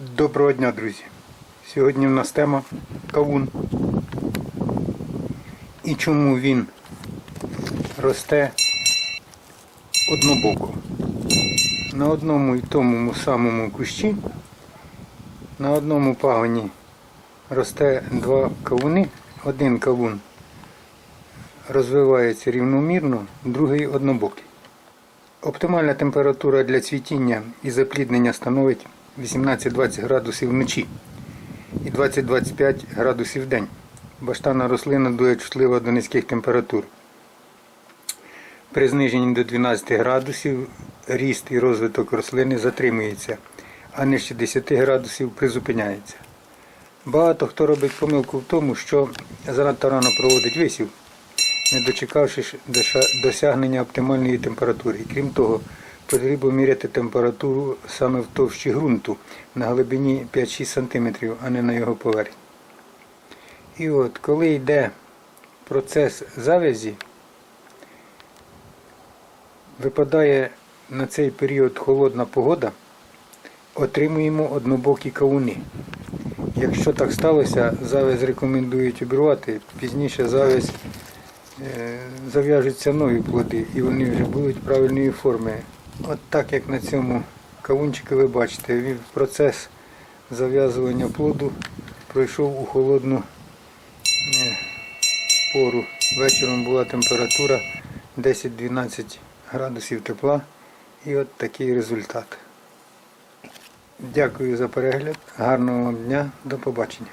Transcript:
Доброго дня, друзі! Сьогодні в нас тема кавун. І чому він росте однобоко. На одному і тому самому кущі, на одному пагоні росте два кавуни. Один кавун розвивається рівномірно, другий однобокий. Оптимальна температура для цвітіння і запліднення становить 18-20 градусів вночі і 20-25 градусів в день. Баштана рослина дуже чутлива до низьких температур. При зниженні до 12 градусів ріст і розвиток рослини затримується, а нижче 10 градусів призупиняється. Багато хто робить помилку в тому, що занадто рано проводить висів, не дочекавшись досягнення оптимальної температури. Крім того, потрібно міряти температуру саме в товщі ґрунту на глибині 5-6 см, а не на його поверхні. І от коли йде процес завязі, випадає на цей період холодна погода, отримуємо однобокі кавуни. Якщо так сталося, завязь рекомендують обірвати, пізніше завязь е, зав'яжуться нові плоди і вони вже будуть правильної форми. От так як на цьому кавунчику ви бачите, процес зав'язування плоду пройшов у холодну е, пору. Вечором була температура 10-12 градусів тепла і от такий результат. Дякую за перегляд. Гарного вам дня. До побачення.